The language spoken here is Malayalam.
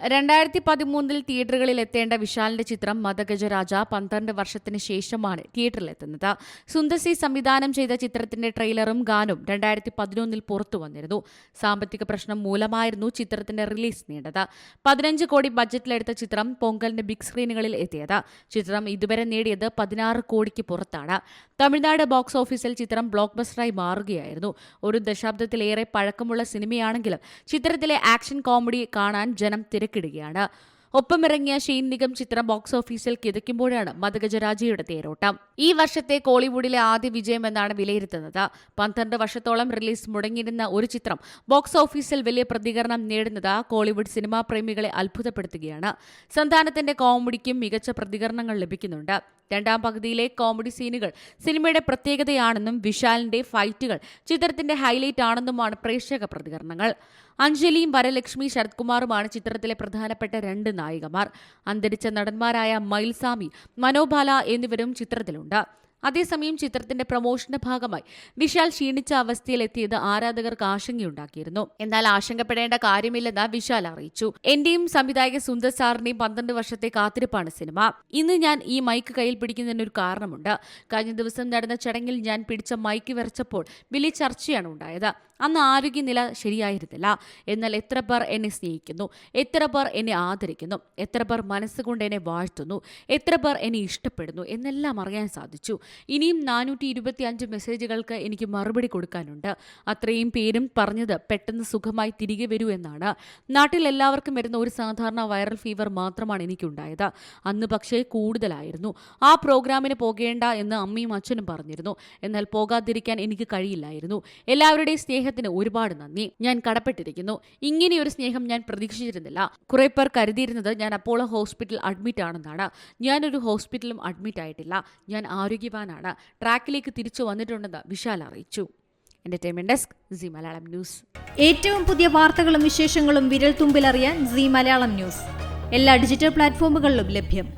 രണ്ടായിരത്തി പതിമൂന്നിൽ തിയേറ്ററുകളിൽ എത്തേണ്ട വിശാലിന്റെ ചിത്രം മദഗജരാജ പന്ത്രണ്ട് വർഷത്തിന് ശേഷമാണ് തിയേറ്ററിലെത്തുന്നത്. സുന്ദർസി സംവിധാനം ചെയ്ത ചിത്രത്തിന്റെ ട്രെയിലറും ഗാനും രണ്ടായിരത്തി പതിനൊന്നിൽ പുറത്തു വന്നിരുന്നു സാമ്പത്തിക പ്രശ്നം മൂലമായിരുന്നു ചിത്രത്തിന്റെ റിലീസ് നീണ്ടത്. പതിനഞ്ച് കോടി ബജറ്റിലെടുത്ത ചിത്രം പൊങ്കലിന്റെ ബിഗ് സ്ക്രീനുകളിൽ എത്തിയത്. ചിത്രം ഇതുവരെ നേടിയത് പതിനാറ് കോടിക്ക് പുറത്താണ്. തമിഴ്നാട് ബോക്സ് ഓഫീസിൽ ചിത്രം ബ്ലോക്ക് ബസ്റ്ററായി മാറുകയായിരുന്നു. ഒരു ദശാബ്ദത്തിലേറെ പഴക്കമുള്ള സിനിമയാണെങ്കിലും ചിത്രത്തിലെ ആക്ഷൻ കോമഡി കാണാൻ ജനം തിരക്കിടുകയാണ് ഒപ്പമിറങ്ങിയ ഷെയ്ൻ നിഗം ചിത്രം ബോക്സ് ഓഫീസിൽ കിതയ്ക്കുമ്പോഴാണ് മതഗജരാജയുടെ തേരോട്ടം. ഈ വർഷത്തെ കോളിവുഡിലെ ആദ്യ വിജയം എന്നാണ് വിലയിരുത്തുന്നത്. പന്ത്രണ്ട് വർഷത്തോളം റിലീസ് മുടങ്ങിയിരുന്ന ഒരു ചിത്രം ബോക്സ് ഓഫീസിൽ വലിയ പ്രതികരണം നേടുന്നത് കോളിവുഡ് സിനിമാ പ്രേമികളെ അത്ഭുതപ്പെടുത്തുകയാണ്. സന്താനത്തിന്റെ കോമഡിക്കും മികച്ച പ്രതികരണങ്ങൾ ലഭിക്കുന്നുണ്ട്. രണ്ടാം പകുതിയിലെ കോമഡി സീനുകൾ സിനിമയുടെ പ്രത്യേകതയാണെന്നും വിശാലിന്റെ ഫൈറ്റുകൾ ചിത്രത്തിന്റെ ഹൈലൈറ്റ് ആണെന്നുമാണ് പ്രേക്ഷക പ്രതികരണങ്ങൾ. അഞ്ജലിയും വരലക്ഷ്മി ശരത്കുമാറുമാണ് ചിത്രത്തിലെ പ്രധാനപ്പെട്ട രണ്ട് നായികമാർ. അന്തരിച്ച നടന്മാരായ മയിൽസാമി മനോബാല എന്നിവരും ചിത്രത്തിലുണ്ട്. അതേസമയം ചിത്രത്തിന്റെ പ്രമോഷന്റെ ഭാഗമായി വിശാൽ ക്ഷീണിച്ച അവസ്ഥയിലെത്തിയത് ആരാധകർക്ക് ആശങ്കയുണ്ടാക്കിയിരുന്നു. എന്നാൽ ആശങ്കപ്പെടേണ്ട കാര്യമില്ലെന്ന് വിശാൽ അറിയിച്ചു. എന്റെയും സംവിധായക സുന്ദർ സാറിന്റെയും പന്ത്രണ്ട് വർഷത്തെ കാത്തിരിപ്പാണ് സിനിമ. ഇന്ന് ഞാൻ ഈ മൈക്ക് കയ്യിൽ പിടിക്കുന്നതിന് ഒരു കാരണമുണ്ട്. കഴിഞ്ഞ ദിവസം നടന്ന ചടങ്ങിൽ ഞാൻ പിടിച്ച മൈക്ക് വിറച്ചപ്പോൾ വലിയ ചർച്ചയാണ് ഉണ്ടായത്. അന്ന് ആരോഗ്യനില ശരിയായിരുന്നില്ല. എന്നാൽ എത്ര പേർ എന്നെ സ്നേഹിക്കുന്നു എത്ര പേർ എന്നെ ആദരിക്കുന്നു എത്ര പേർ മനസ്സുകൊണ്ട് എന്നെ വാഴ്ത്തുന്നു എത്ര പേർ എന്നെ ഇഷ്ടപ്പെടുന്നു എന്നെല്ലാം അറിയാൻ സാധിച്ചു. ഇനിയും നാനൂറ്റി ഇരുപത്തി അഞ്ച് മെസ്സേജുകൾക്ക് എനിക്ക് മറുപടി കൊടുക്കാനുണ്ട്. അത്രയും പേരും പറഞ്ഞത് പെട്ടെന്ന് സുഖമായി തിരികെ വരൂ എന്നാണ്. നാട്ടിൽ എല്ലാവർക്കും വരുന്ന ഒരു സാധാരണ വൈറൽ ഫീവർ മാത്രമാണ് എനിക്കുണ്ടായത്. അന്ന് പക്ഷേ കൂടുതലായിരുന്നു. ആ പ്രോഗ്രാമിന് പോകേണ്ട എന്ന് അമ്മയും അച്ഛനും പറഞ്ഞിരുന്നു. എന്നാൽ പോകാതിരിക്കാൻ എനിക്ക് കഴിയില്ലായിരുന്നു. എല്ലാവരുടെയും സ്നേഹത്തിന് ഒരുപാട് നന്ദി. ഞാൻ കടപ്പെട്ടിരിക്കുന്നു. ഇങ്ങനെയൊരു സ്നേഹം ഞാൻ പ്രതീക്ഷിച്ചിരുന്നില്ല. കുറെ പേർ കരുതിയിരുന്നത് ഞാൻ അപ്പോളോ ഹോസ്പിറ്റൽ അഡ്മിറ്റ് ആണെന്നാണ് ഞാനൊരു ഹോസ്പിറ്റലും അഡ്മിറ്റ് ആയിട്ടില്ല ഞാൻ ആരോഗ്യവാനാണ് ട്രാക്കിലേക്ക് തിരിച്ചു വന്നിട്ടുണ്ടെന്ന് വിശാൽ അറിയിച്ചു. Entertainment desk Zee Malayalam news ഏറ്റവും പുതിയ വാർത്തകളും വിശേഷങ്ങളും വിരൽ തുമ്പിലറിയാൻ സി മലയാളം ന്യൂസ് എല്ലാ ഡിജിറ്റൽ പ്ലാറ്റ്ഫോമുകളിലും ലഭ്യം.